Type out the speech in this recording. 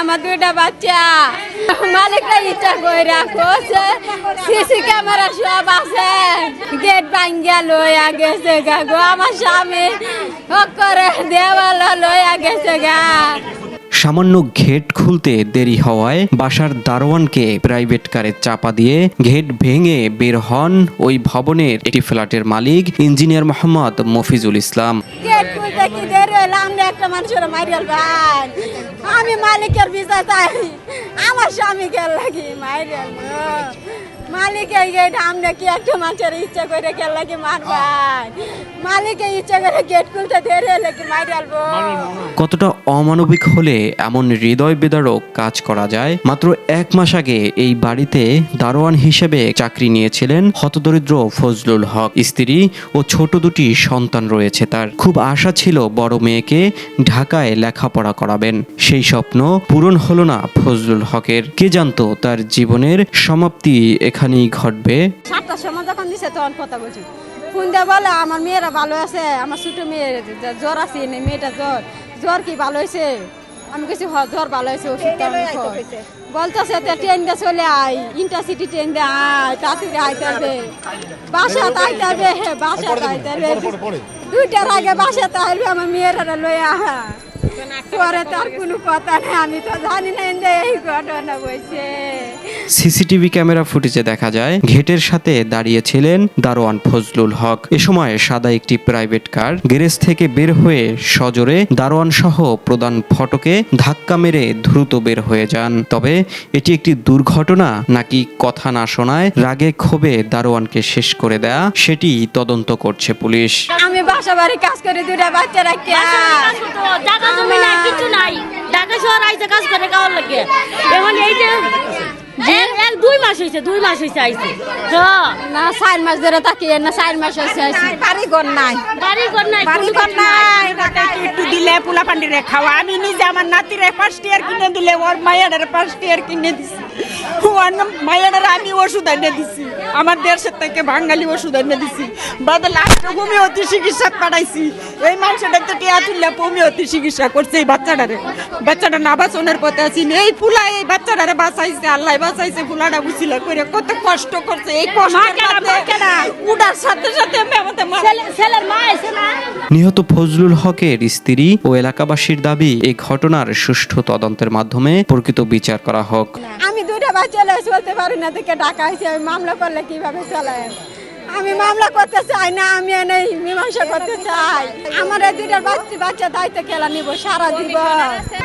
আমার দুইটা বাচ্চা। মালিকটা ইচ্ছা করে রাখো সিসি ক্যামেরা সব আছে। গেট ভাঙ্গিয়া লইয়া গেছে গা গো আমার স্বামী। করে দেওয়াল লইয়া গেছে গা। সামান্য ঘেট খুলতে দেরি হওয়ায় বাসার দারোয়ানকে প্রাইভেট কারে চাপা দিয়ে ঘেট ভেঙে বের হন ওই ভবনের একটি ফ্ল্যাটের মালিক ইঞ্জিনিয়ার মোহাম্মদ মফিজুল ইসলাম। হলো আমরা একটা মানুষের মাইরাল ভাই। আমি মালিকের বিচার চাই। আমার স্বামীকে লাগি মাইরাল কতটা অমানবিক হলে এমন হৃদয় বেদারক কাজ করা যায়? মাত্র এক মাস আগে এই বাড়িতে দারোয়ান হিসেবে চাকরি নিয়েছিলেন হতদরিদ্র ফজলুল হক স্ত্রী ও ছোট দুটি সন্তান রয়েছে তার। খুব আশা ছিল বড় মেয়েকে ঢাকায় লেখাপড়া করাবেন। সেই স্বপ্ন পূরণ হলো না ফজলুল হকের। কে জানতো তার জীবনের সমাপ্তি এখানেই ঘটবে। সাতটার সময় যখন দিছে তখন কথা বলছি। ফোন দিয়ে বলে আমার মেয়েরা ভালো আছে আমার ছোট মেয়ের জ্বর আছে নে মেয়েটা জ্বর। জ্বর কি ভালো হয়েছে? আমি কেছি হ জ্বর ভালো হয়েছে ওষুধ বলতেছে তো ট্রেন দিয়ে চলে আয় ইন্টারসিটি ট্রেন দিয়ে আয় তাড়াতাড়ি আইতে হবে। বাসা আইতে হবে বাসা আইতে হবে। দুইটার আগে বাসাতে আইবে আমার মেয়েরা লইয়া পরে তার কোনো কথা নেই আমি তো জানি না যে এই ঘটনা বলছে। সিসিটিভি ক্যামেরা ফুটেজে দেখা যায় ঘেটের সাথে দাঁড়িয়েছিলেন দারোয়ান ফজলুল হক। এ সময় সাদা একটি প্রাইভেট কার গ্যারেজ থেকে বের হয়ে সজোরে দারোয়ান সহ প্রধান ফটকে ধাক্কা মেরে দ্রুত বের হয়ে যান। তবে এটি একটি দুর্ঘটনা নাকি কথা না শোনায় রাগে ক্ষোভে দারোয়ানকে শেষ করে দেয়া সেটি তদন্ত করছে পুলিশ। আমি বাসা বাড়ি কাজ করে দুটা বাচ্চা রাখি টাকা জমি নাই কিছু নাই ঢাকা শহর আইছে কাজ করে এখন এই যে এক এক দুই মাস হয়েছে দুই মাস হয়েছে আইছে। না চার মাস ধরে তাকিয়ে না চার মাস হচ্ছে আইছি। ঘর নাই। বাড়ি ঘর নাই। বাড়ি ঘর নাই। দিলে পোলা পান্ডিরে খাওয়া। আমি নিজে আমার নাতিরে ফার্স্ট ইয়ার কিনে দিলে ওর মায়ের ফার্স্ট ইয়ার কিনে দিছি। ওর মায়ের আমি ওষুধ এনে দিছি। আমার দেশের থেকে বাঙালি ওষুধ এনে দিছি। বাদে লাস্ট হোমিওপ্যাথি চিকিৎসা পাঠাইছি। এই মানুষটা তো টিয়া তুললে হোমিওপ্যাথি চিকিৎসা করছে এই বাচ্চাটারে। বাচ্চাটা না বাঁচানোর পথে আছি। এই ফুলা এই বাচ্চাটারে বাঁচাইছে আল্লাহ বাঁচাইছে ফুলাটা বুঝছিল করে কত কষ্ট করছে। এই কষ্ট উড়ার সাথে সাথে আমি আমাদের ছেলের মা আছে না? নিহত ফজলুল হকের স্ত্রী ও এলাকাবাসীর দাবি এই ঘটনার সুষ্ঠু তদন্তের মাধ্যমে প্রকৃত বিচার করা হোক। আমি দুইটা বাচ্চা চলতে পারি না দেখে ডাকা হয়েছে। আমি মামলা করলে কীভাবে চালায় আমি মামলা করতে চাই না আমি এনে মীমাংসা করতে চাই। আমার এই দুইটার বাচ্চা বাচ্চা দায়িত্ব খেলা নিব সারা জীবন।